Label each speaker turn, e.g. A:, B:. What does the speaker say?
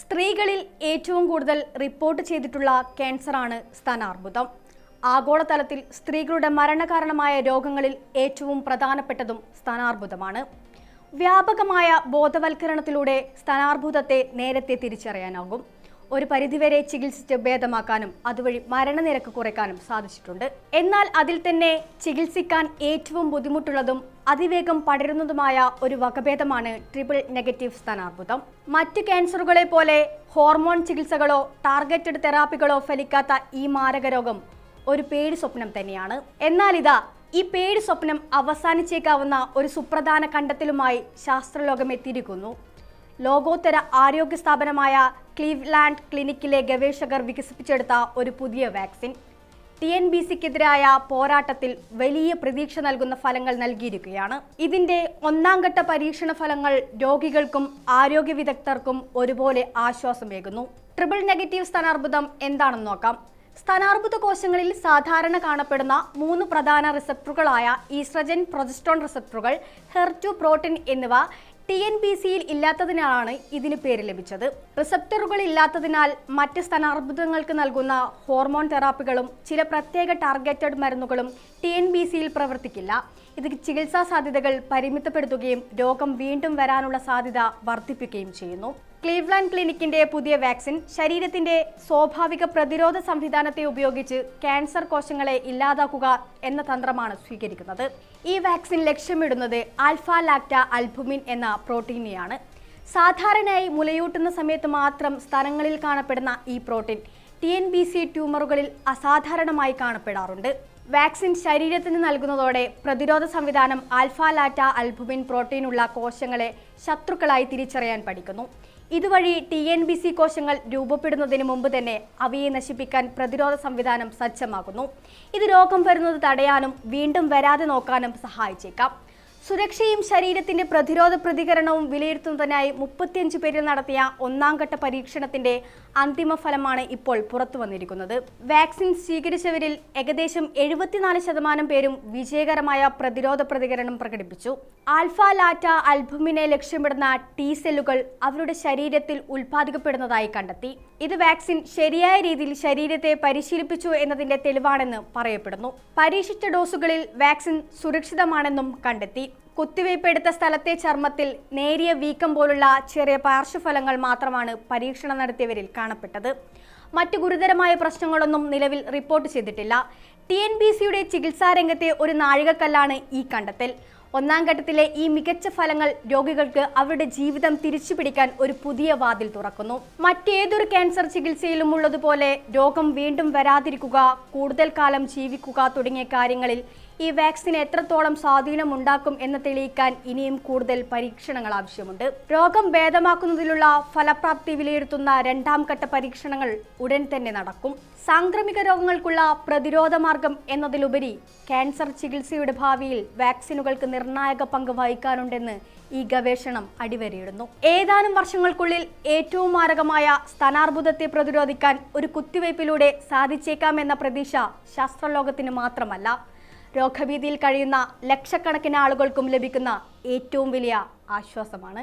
A: സ്ത്രീകളിൽ ഏറ്റവും കൂടുതൽ റിപ്പോർട്ട് ചെയ്തിട്ടുള്ള ക്യാൻസറാണ് സ്തനാർബുദം ആഗോളതലത്തിൽ സ്ത്രീകളുടെ മരണകാരണമായ രോഗങ്ങളിൽ ഏറ്റവും പ്രധാനപ്പെട്ടതും സ്തനാർബുദമാണ് വ്യാപകമായ ബോധവൽക്കരണത്തിലൂടെ സ്തനാർബുദത്തെ നേരത്തെ തിരിച്ചറിയാനാകും. ഒരു പരിധിവരെ ചികിത്സിച്ച് ഭേദമാക്കാനും അതുവഴി മരണനിരക്ക് കുറയ്ക്കാനും സാധിച്ചിട്ടുണ്ട്. എന്നാൽ അതിൽ തന്നെ ചികിത്സിക്കാൻ ഏറ്റവും ബുദ്ധിമുട്ടുള്ളതും അതിവേഗം പടരുന്നതുമായ ഒരു വകഭേദമാണ് ട്രിപ്പിൾ നെഗറ്റീവ് സ്ഥാനാർബുദം. മറ്റ് ക്യാൻസറുകളെ പോലെ ഹോർമോൺ ചികിത്സകളോ ടാർഗറ്റഡ് തെറാപ്പികളോ ഫലിക്കാത്ത ഈ മാരകരോഗം ഒരു പേടി സ്വപ്നം തന്നെയാണ്. എന്നാൽ ഇതാ ഈ പേടി സ്വപ്നം അവസാനിച്ചേക്കാവുന്ന ഒരു സുപ്രധാന കണ്ടെത്തലുമായി ശാസ്ത്രലോകം എത്തിയിരിക്കുന്നു. ലോകോത്തര ആരോഗ്യ സ്ഥാപനമായ ക്ലീവ്ലാൻഡ് ക്ലിനിക്കിലെ ഗവേഷകർ വികസിപ്പിച്ചെടുത്ത ഒരു പുതിയ വാക്സിൻ. ടി എൻ ബി സിക്കെതിരായ പോരാട്ടത്തിൽ വലിയ പ്രതീക്ഷ നൽകുന്ന ഫലങ്ങൾ നൽകിയിരിക്കുകയാണ്. ഇതിന്റെ ഒന്നാം ഘട്ട പരീക്ഷണ ഫലങ്ങൾ രോഗികൾക്കും ആരോഗ്യ വിദഗ്ധർക്കും ഒരുപോലെ ആശ്വാസമേകുന്നു ട്രിപ്പിൾ നെഗറ്റീവ് സ്ഥാനാർബുദം എന്താണെന്ന് നോക്കാം. സ്ഥാനാർബുദ കോശങ്ങളിൽ സാധാരണ കാണപ്പെടുന്ന മൂന്ന് പ്രധാന റിസപ്റ്ററുകളായ ഈസ്ട്രജൻ പ്രൊജസ്ട്രോൺ റിസപ്റ്ററുകൾ ഹെർറ്റു പ്രോട്ടീൻ എന്നിവ ടി എൻ ബി സിയിൽ ഇല്ലാത്തതിനാലാണ് ഇതിന് പേര് ലഭിച്ചത്. റിസപ്റ്ററുകൾ ഇല്ലാത്തതിനാൽ മറ്റ് സ്ഥാനാർബുദങ്ങൾക്ക് നൽകുന്ന ഹോർമോൺ തെറാപ്പികളും ചില പ്രത്യേക ടാർഗറ്റഡ് മരുന്നുകളും ടി എൻ ബി സിയിൽ പ്രവർത്തിക്കില്ല. ഇത് ചികിത്സാ സാധ്യതകൾ പരിമിതപ്പെടുത്തുകയും രോഗം വീണ്ടും വരാനുള്ള സാധ്യത വർദ്ധിപ്പിക്കുകയും ചെയ്യുന്നു. ക്ലീവ്ലാൻഡ് ക്ലിനിക്കിന്റെ പുതിയ വാക്സിൻ ശരീരത്തിന്റെ സ്വാഭാവിക പ്രതിരോധ സംവിധാനത്തെ ഉപയോഗിച്ച് ക്യാൻസർ കോശങ്ങളെ ഇല്ലാതാക്കുക എന്ന തന്ത്രമാണ് സ്വീകരിക്കുന്നത്. ഈ വാക്സിൻ ലക്ഷ്യമിടുന്നത് ആൽഫ ലാക്ട അൽബുമിൻ എന്ന പ്രോട്ടീനെയാണ്. സാധാരണയായി മുലയൂട്ടുന്ന സമയത്ത് മാത്രം സ്ഥലങ്ങളിൽ കാണപ്പെടുന്ന ഈ protein T N B C ട്യൂമറുകളിൽ അസാധാരണമായി കാണപ്പെടാറുണ്ട്. വാക്സിൻ ശരീരത്തിന് നൽകുന്നതോടെ പ്രതിരോധ സംവിധാനം ആൽഫാലാറ്റ അൽബുമിൻ പ്രോട്ടീനുള്ള കോശങ്ങളെ ശത്രുക്കളായി തിരിച്ചറിയാൻ പഠിക്കുന്നു. ഇതുവഴി ടി എൻ ബി സി കോശങ്ങൾ രൂപപ്പെടുന്നതിന് മുമ്പ് തന്നെ അവയെ നശിപ്പിക്കാൻ പ്രതിരോധ സംവിധാനം സജ്ജമാകുന്നു ഇത് രോഗം വരുന്നത് തടയാനും വീണ്ടും വരാതെ നോക്കാനും സഹായിച്ചേക്കാം. സുരക്ഷയും ശരീരത്തിന്റെ പ്രതിരോധ പ്രതികരണവും വിലയിരുത്തുന്നതിനായി മുപ്പത്തിയഞ്ച് പേരിൽ നടത്തിയ ഒന്നാം ഘട്ട പരീക്ഷണത്തിന്റെ അന്തിമ ഫലമാണ് ഇപ്പോൾ പുറത്തു വന്നിരിക്കുന്നത്. വാക്സിൻ സ്വീകരിച്ചവരിൽ ഏകദേശം എഴുപത്തിനാല് ശതമാനം പേരും വിജയകരമായ പ്രതിരോധ പ്രതികരണം പ്രകടിപ്പിച്ചു. ആൽഫ ലാറ്റ അൽബുമിനെ ലക്ഷ്യമിടുന്ന ടി സെല്ലുകൾ അവരുടെ ശരീരത്തിൽ ഉൽപ്പാദിക്കപ്പെടുന്നതായി കണ്ടെത്തി. ഇത് വാക്സിൻ ശരിയായ രീതിയിൽ ശരീരത്തെ പരിശീലിപ്പിച്ചു എന്നതിന്റെ തെളിവാണെന്ന് പറയപ്പെടുന്നു. പരീക്ഷിച്ച ഡോസുകളിൽ വാക്സിൻ സുരക്ഷിതമാണെന്നും കണ്ടെത്തി. കുത്തിവയ്പ് എടുത്ത സ്ഥലത്തെ ചർമ്മത്തിൽ നേരിയ വീക്കം പോലുള്ള ചെറിയ പാർശ്വഫലങ്ങൾ മാത്രമാണ് പരീക്ഷണം നടത്തിയവരിൽ കാണപ്പെട്ടത്. മറ്റു ഗുരുതരമായ പ്രശ്നങ്ങളൊന്നും നിലവിൽ റിപ്പോർട്ട് ചെയ്തിട്ടില്ല. ടി എൻ ബി സിയുടെ ചികിത്സാ രംഗത്തെ ഒരു നാഴികക്കല്ലാണ് ഈ കണ്ടെത്തൽ. ഒന്നാം ഘട്ടത്തിലെ ഈ മികച്ച ഫലങ്ങൾ രോഗികൾക്ക് അവരുടെ ജീവിതം തിരിച്ചു പിടിക്കാൻ ഒരു പുതിയ വാതിൽ തുറക്കുന്നു. മറ്റേതൊരു ക്യാൻസർ ചികിത്സയിലും ഉള്ളതുപോലെ രോഗം വീണ്ടും വരാതിരിക്കുക കൂടുതൽ കാലം ജീവിക്കുക തുടങ്ങിയ കാര്യങ്ങളിൽ ഈ വാക്സിൻ എത്രത്തോളം സ്വാധീനമുണ്ടാക്കും എന്ന് തെളിയിക്കാൻ ഇനിയും കൂടുതൽ പരീക്ഷണങ്ങൾ ആവശ്യമുണ്ട്. രോഗം ഭേദമാക്കുന്നതിലുള്ള ഫലപ്രാപ്തി വിലയിരുത്തുന്ന രണ്ടാം ഘട്ട പരീക്ഷണങ്ങൾ ഉടൻ തന്നെ നടക്കും. സാംക്രമിക രോഗങ്ങൾക്കുള്ള പ്രതിരോധ മാർഗം എന്നതിലുപരി ക്യാൻസർ ചികിത്സയുടെ ഭാവിയിൽ വാക്സിനുകൾക്ക് നിർണായക പങ്ക് വഹിക്കാനുണ്ടെന്ന് ഈ ഗവേഷണം അടിവരയിടുന്നു. ഏതാനും വർഷങ്ങൾക്കുള്ളിൽ ഏറ്റവും മാരകമായ സ്ഥാനാർബുദത്തെ പ്രതിരോധിക്കാൻ ഒരു കുത്തിവയ്പിലൂടെ സാധിച്ചേക്കാമെന്ന പ്രതീക്ഷ ശാസ്ത്രലോകത്തിന് മാത്രമല്ല. രോഗഭീതിയിൽ കഴിയുന്ന ലക്ഷക്കണക്കിന് ആളുകൾക്കും ലഭിക്കുന്ന ഏറ്റവും വലിയ ആശ്വാസമാണ്